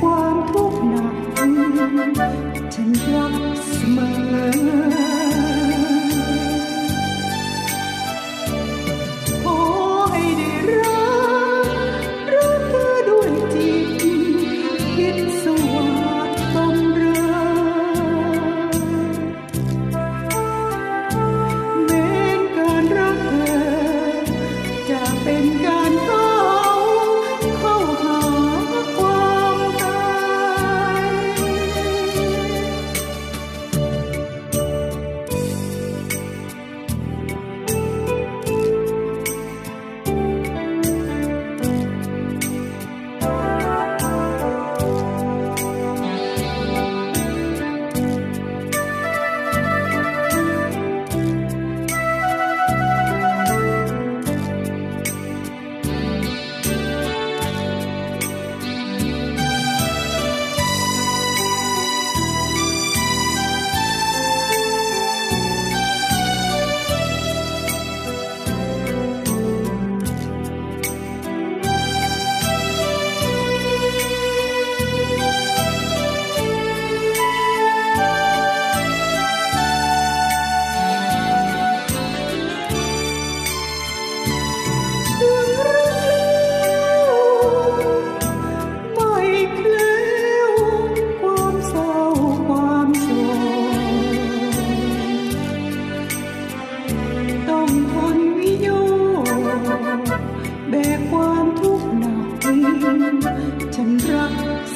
ความทุกข์หนักฉันรักเสมอ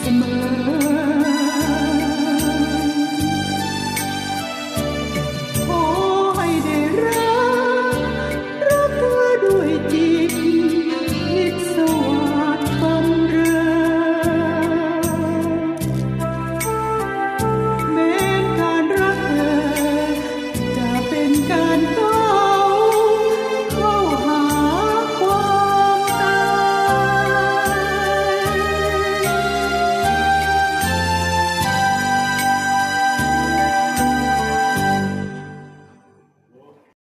from a